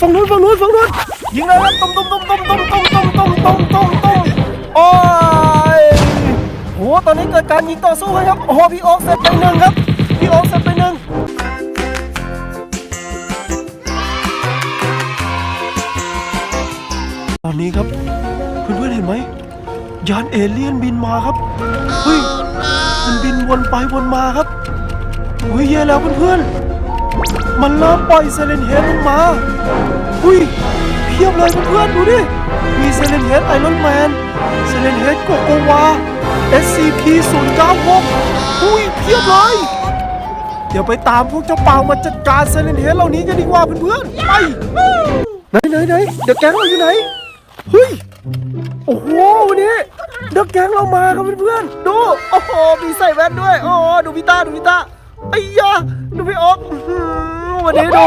ฝั่งนู้นฝั่งนู้นฝั่งนู้นยิงเลยครับตุ้มตุ้มตุ้มตุ้มตุ้มตุ้มตุ้มตุ้มตุ้มตุ้มตุ้มโอ้ยโหตอนนี้เกิดการยิงต่อสู้ครับโอ้โหพี่โอ๊คเซตไปหนึ่งครับพี่โอ๊คเซตไปหนึ่งตอนนี้ครับเพื่อนๆเห็นไหมยานเอเลี่ยนบินมาครับเฮ้ยมันบินวนไปวนมาครับเฮ้ยแย่แล้วเพื่อนๆ มันเริ่มปล่อยเซเลนเฮดลงมา อุ้ย เพียบเลยเพื่อนๆดูดิ มีเซเลนเฮดไอรอนแมน เซเลนเฮดโกโกวา SCP 0 9 6อุ้ย เพียบเลย เดี๋ยวไปตามพวกเจ้าเปามาจัดการเซเลนเฮดเหล่านี้กันดีกว่าเพื่อนๆ ไปไหนไหนไหนเดี๋ยวแก๊งเราอยู่ไหน เฮ้ย โอ้โหวันนี้เด็กแก๊งเรามาครับเพื่อนๆ ดู โอ้โห มีใส่แว่นด้วย โอ้โหดูพี่ตาดูพี่ตาไอ้ยาดูพี่อ๊อกอื้อหือ วันนี้ดู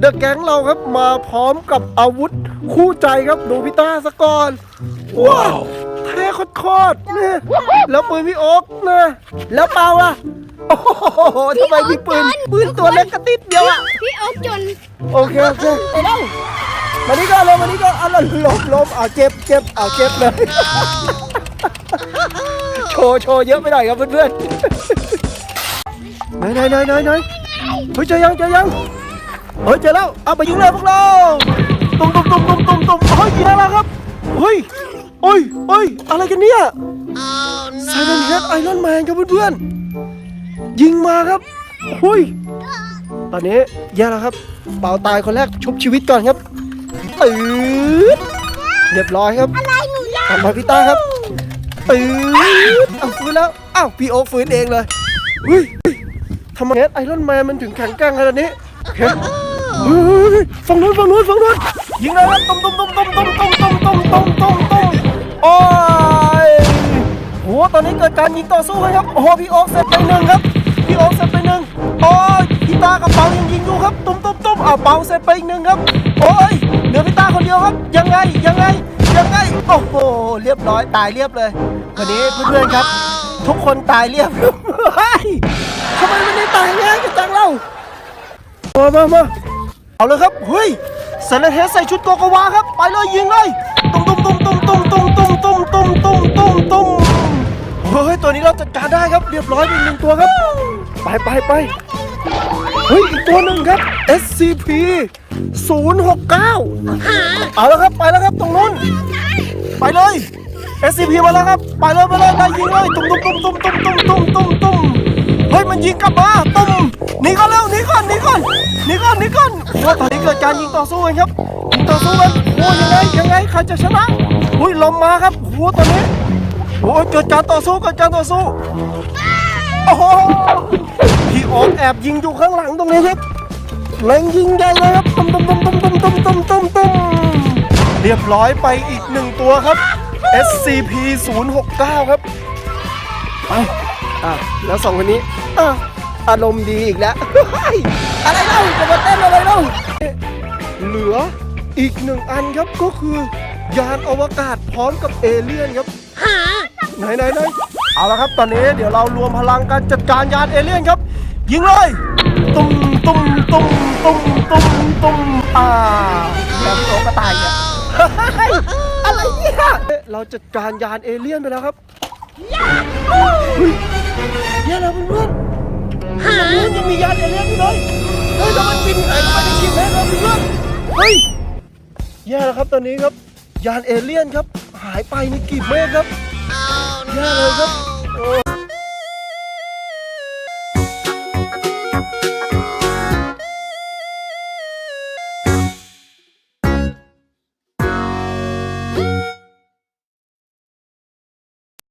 เด็กแก๊งเราครับมาพร้อมกับอาวุธคู่ใจครับดูพี่ตาสะก่อนว้าวเท่โคตรๆเนี่ยแล้วปืนพี่โอ๊กนะแล้วเปล่าล่ะโอ้โหทำไมมีปืนปืนตัวเล็กกระติดเดียวอะพี่โอ๊คจนโอเคโอเคไปเล่ามานี่ก็เลยมานี่ก็เอาละล้มล้มเอาเจ็บเจ็บเอาเจ็บเลยโชว์โชว์เยอะไปหน่อยครับเพื่อนๆไหนไหนไหนไหนไหนเฮ้ยเจอยังเจอยัง เฮ้ยเจอแล้ว เอาไปยิงเลยพวกเราตุ้มตุ้มตุ้มตุ้มตุ้มตุ้มเฮ้ยยิงได้แล้วครับ เฮ้ยโอ้ยโอ้ยอะไรกันเนี่ยไซเลนเฮดไอรอนแมนครับเพื่อนๆ ยิงมาครับเฮ้ยตอนนี้แย่แล้วครับ เป่าตายคนแรกชุบชีวิตก่อนครับตืดเรียบร้อยครับ อะไรหนูยากกลับมาพี่ต้าครับตืดเอาฟื้นแล้ว อ้าวพี่โอฟื้นเองเลยเฮ้ยทำไมไอรอนแมนมันถึงแข็งแกร่งขนาดนี้เฮ้ เฮ้ยฝั่งนู้นฝั่งนู้นฝั่งนู้นยิงเลยครับตุ้มตุ้มตุ้มตุ้มตุ้มตุ้มตุ้มตุ้มตุ้มตุ้มตุ้มโอ้ยโหตอนนี้เกิดการยิงต่อสู้กันครับโอ้โหพี่โอ๊คเซตไปหนึ่งครับพี่โอ๊คเซตไปหนึ่งโอ้ยพี่ตากับเปายังยิงอยู่ครับตุ้มตุ้มตุ้มอ้าวเปาเซตไปอีกหนึ่งครับโอ้ยเหลือพี่ตาคนเดียวครับ ยังไงยังไงยังไงโอ้โหเรียบร้อยตายเรียบเลยวันนี้เพื่อนๆครับ ทุกคนตายเรียบเฮ้ยทำไมมันไม่ตายง่ายกันจังเล่ามามามา เอาเลยครับ เฮ้ยเซเลนเฮดใส่ชุดโกโกวาครับ ไปเลยยิงเลยตุ้มตุ้มตุ้มตุ้มตุ้มตุ้มตุ้มตุ้มตุ้มตุ้มตุ้มตุ้มเฮ้ยตัวนี้เราจัดการได้ครับ เรียบร้อยเป็นหนึ่งตัวครับ ไปไปไปเฮ้ยอีกตัวหนึ่งครับ SCP 069เอาแล้วครับไปแล้วครับตรงนู้น ไปเลย SCP มาแล้วครับ ไปเลยไปเลยได้ยิงเลยตุ้มตุ้มตุ้มตุ้มตุ้มตุ้มตุ้มตุ้ม เฮ้ยมันยิงกลับมาตุ้มหนีก่อนเร็วหนีก่อนหนีก่อนหนีก่อนหนีก่อนโอ้ตอนนี้เกิดการยิงต่อสู้กันครับยิงต่อสู้กันโอ้ยังไงยังไงใครจะชนะอุ้ยลมมาครับโอ้ตอนนี้โอ้เกิดการต่อสู้เกิดการต่อสู้โอ้โหพี่โอ๊คแอบยิงอยู่ข้างหลังตรงนี้ครับเล็งยิงใหญ่เลยครับตุ้มตุ้มตุ้มตุ้มตุ้มตุ้มตุ้มตุ้มตุ้มเรียบร้อยไปอีกหนึ่งตัวครับ SCP 069ครับไป อะแล้วสองคนนี้อะอารมณ์ดีอีกแล้วเฮ้ยอะไรเล่าจะมาเต้นอะไรเล่าเหลืออีกหนึ่งอันครับก็คือยานอวกาศพร้อมกับเอเลี่ยนครับไหนไหนไหนเอาละครับตอนนี้เดี๋ยวเรารวมพลังกันจัดการยานเอเลี่ยนครับ ยิงเลยตุ้มตุ้มตุ้มตุ้มตุ้มตุ้มอ่าแล้วพี่โอ๊คก็ตายอะเฮ้ยอะไรเนี่ยเราจัดการยานเอเลี่ยนไปแล้วครับ เฮ้ยแย่แล้วเพื่อนๆตรงนู้นยังมียานเอเลี่ยนอยู่เลยเฮ้ยแล้วมันบินหายเข้าไปในกิมแม่ครับเพื่อนๆเฮ้ยแย่แล้วครับตอนนี้ครับ ยานเอเลี่ยนครับ หายไปในกีบเมฆครับแย่เลยครับ